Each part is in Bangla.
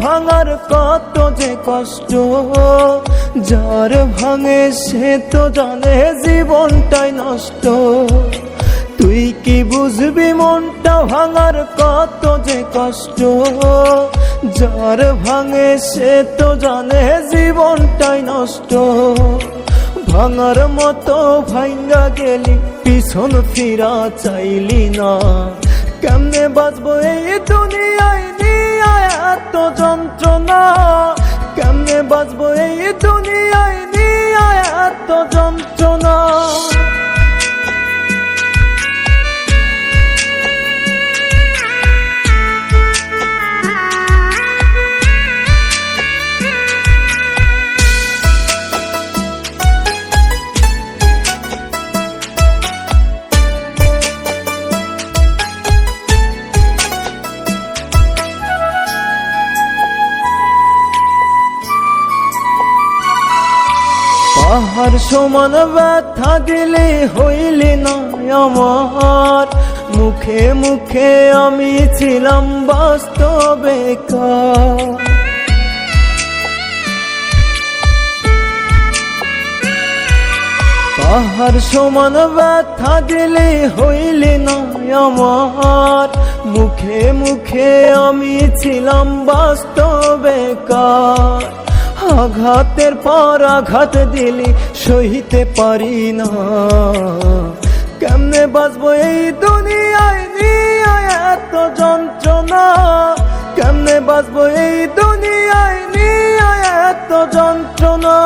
ভাঙার কত যে কষ্ট? যার ভাঙে সে তো জানে জীবনটাই নষ্ট। তুই কি বুঝবি মনটা ভাঙার কত যে কষ্ট? যার ভাঙে সে তো জানে জীবনটাই নষ্ট। ভাঙার মতো ভাঙ্গা গেলি, পিছন ফিরা চাইলি না। কেমনে বাঁচবো? এই দুনিয়ায় নিয়ে এত যন্ত্রণা। কেমনে বাঁচবো? এই দুনিয়ায় নিয়ে এত যন্ত্রণা। পাহাড় সমান ব্যথা দিলে হইলি না আমার। মুখে মুখে আমি ছিলাম বাস্তবে পাহাড় সমান ব্যথা দিলে হইলি না আমার। মুখে মুখে আমি ছিলাম বাস্তবে কার। আঘাতের পর আঘাত দিলি সহিতে পারি না। কেমনে বাঁচবো এই দুনিয়ায়? নিয়ে এত যন্ত্রণা। কেমনে বাঁচবো এই দুনিয়ায়? নিয়ে এত যন্ত্রণা।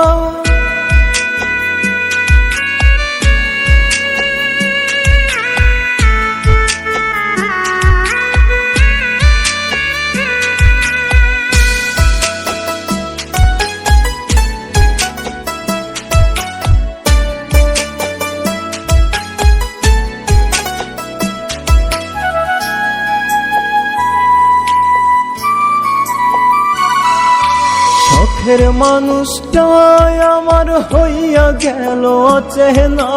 শখের মানুষটাই আমার হইয়া গেল চেনা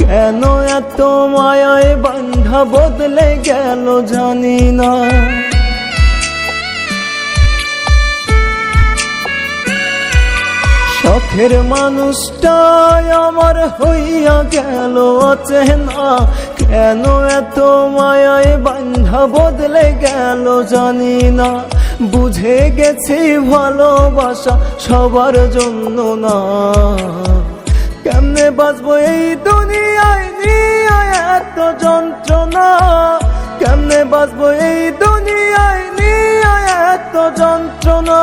কেন এত মায়ায় বান্ধা বদলে গেল জানি না। শখের মানুষটাই আমার হইয়া গেল চেনা কেন এত মায়ায় বান্ধা বদলে গেল জানি না। বুঝে গেছি ভালোবাসা সবার জন্য না। কেমনে বাঁচবো এই দুনিয়ায় নিয়ে এত যন্ত্রণা? কেমনে বাঁচবো এই দুনিয়ায় নিয়ে এত যন্ত্রণা?